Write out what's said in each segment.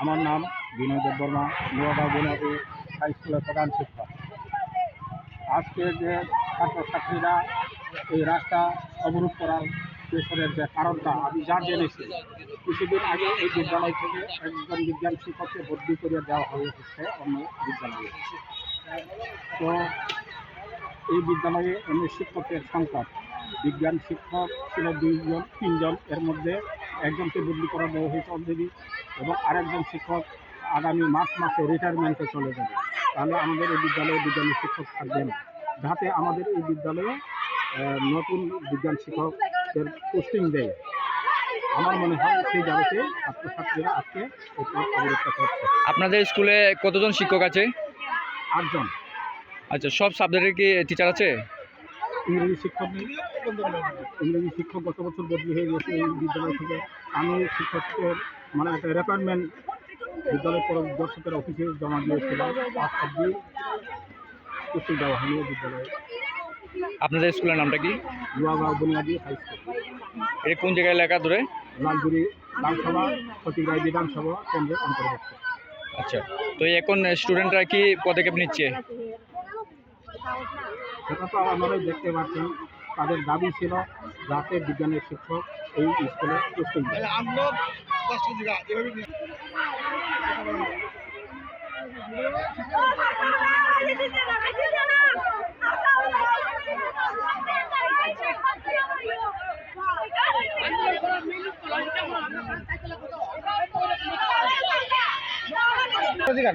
আমার নাম বিনয় দেববর্মা নোয়াদা বুনিয়াদি হাই স্কুলের প্রধান শিক্ষক। আজকে যে ছাত্রছাত্রীরা এই রাস্তা অবরোধ করার পেছনের যে কারণটা আমি যা জেনেছি, কিছুদিন আগে এই বিদ্যালয় থেকে একজন বিজ্ঞান শিক্ষককে বদলি করে দেওয়া হয়েছে অন্য বিদ্যালয়ে। তো এই বিদ্যালয়ে এমনি শিক্ষকের সংকট বিজ্ঞান শিক্ষক ছিল দুইজন, তিনজন, এর মধ্যে একজনকে বদলি করা দেওয়া হয়েছে অলরেডি এবং আরেকজন শিক্ষক আগামী মার্চ মাসে রিটায়ারমেন্টে চলে যাবে। তাহলে আমাদের এই বিদ্যালয়ে বিজ্ঞানী শিক্ষক থাকবে না। যাতে আমাদের এই বিদ্যালয়ে নতুন বিজ্ঞান শিক্ষকের পোস্টিং দেয়। আমার মনে হয় সেই জায়গাতে ছাত্রছাত্রীরা আজকে আপনাদের স্কুলে কতজন শিক্ষক আছে? আটজন। আচ্ছা সব সাবজেক্টের কি টিচার আছে? ইংরেজি শিক্ষক ইংরেজি শিক্ষক গত বছর বদলি হয়ে গেছে এই বিদ্যালয় থেকে। আমি শিক্ষকের মানে একটা রেকোয়ারমেন্ট বিদ্যালয় পরিদর্শকের অফিসে জমা দিয়েছিলাম। অব্দি দেওয়া হয়নি বিদ্যালয়ে। আপনাদের স্কুলের নামটা কি? জুয়াগাঁও বুনিয়াদি হাই স্কুল। এটা কোন জায়গায় এলাকা ধরে? লালগুড়ি বিধানসভা সতীগাঁও বিধানসভা কেন্দ্রের অন্তর্ভুক্ত আচ্ছা তো এখন স্টুডেন্টরা কি পদক্ষেপ নিচ্ছে? সেটা তো আপনারাই দেখতে পাচ্ছেন। তাদের দাবি ছিল যাতে বিজ্ঞানের শিক্ষক এই স্কুলে পোস্টিং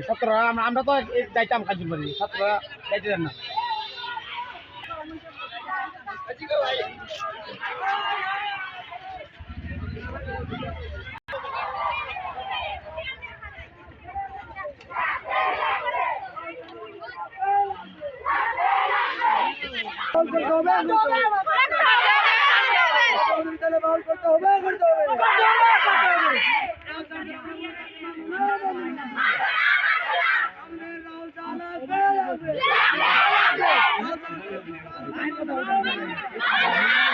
ছাত্ররা আমরা তো যাইতাম কাজুর বাড়ি ছাত্ররা যাইতে দেন Yeah! Ai, meu Deus.